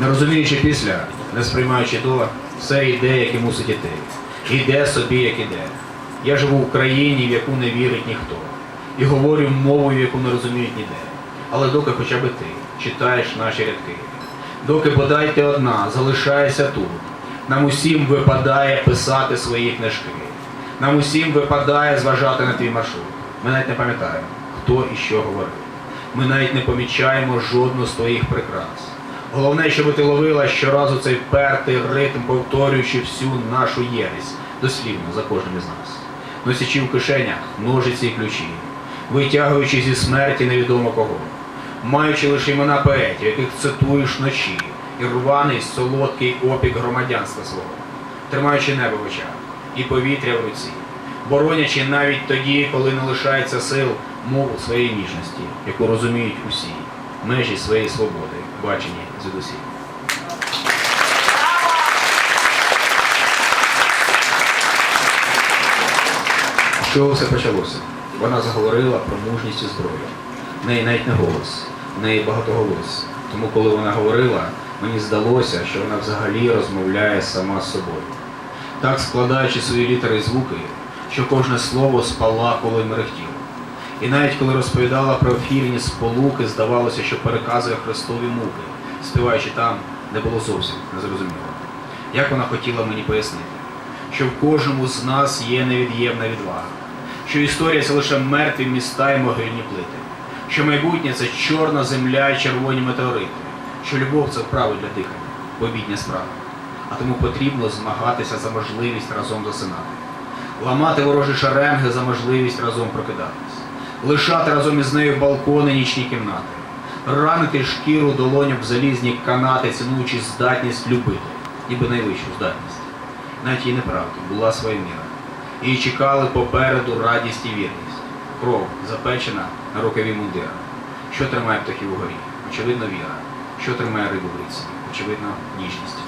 Не розуміючи після, не сприймаючи до, все йде, як і мусить іти. Іде собі, як іде. Я живу в країні, в яку не вірить ніхто. І говорю мовою, яку не розуміють ніде. Але доки хоча б ти читаєш наші рядки, доки бодай ти одна залишаєшся тут, нам усім випадає писати свої книжки. Нам усім випадає зважати на твій маршрут. Ми навіть не пам'ятаємо, хто і що говорив. Ми навіть не помічаємо жодну з твоїх прикрас. Головне, щоб ти ловила щоразу цей пертий ритм, повторюючи всю нашу єресь, дослівно за кожним із нас. Носячи в кишенях ножиці і ключі, витягуючи зі смерті невідомо кого, маючи лише імена поетів, яких цитуєш ночі, і рваний солодкий опік громадянства свого, тримаючи небо в очах і повітря в руці, боронячи навіть тоді, коли не лишається сил мову своєї ніжності, яку розуміють усі, межі своєї свободи, бачені звідусіль. З чого все почалося? Вона заговорила про мужність і зброю. В неї навіть не голос, в неї багатоголос. Тому, коли вона говорила, мені здалося, що вона взагалі розмовляє сама з собою. Так складаючи свої літери і звуки, що кожне слово спалахувало і мерехтіло. І навіть коли розповідала про ефірні сполуки, здавалося, що переказує Христові муки, співаючи там, де було зовсім незрозуміло. Як вона хотіла мені пояснити, що в кожному з нас є невід'ємна відвага, що історія це лише мертві міста і могильні плити, що майбутнє це чорна земля і червоні метеорити, що любов це вправо для дихання, побідня справа. А тому потрібно змагатися за можливість разом засинати, ламати ворожі шеренги за можливість разом прокидатись, лишати разом із нею балкони нічні кімнати, ранити шкіру долоням в залізні канати, цінуючи здатність любити, ніби найвищу здатність. Навіть її неправді була своя міра. Її чекали попереду радість і вірність. Кров запечена на рукаві мундира. Що тримає птахів угорі? Очевидно, віра. Що тримає рибу в ріці? Очевидно, ніжність.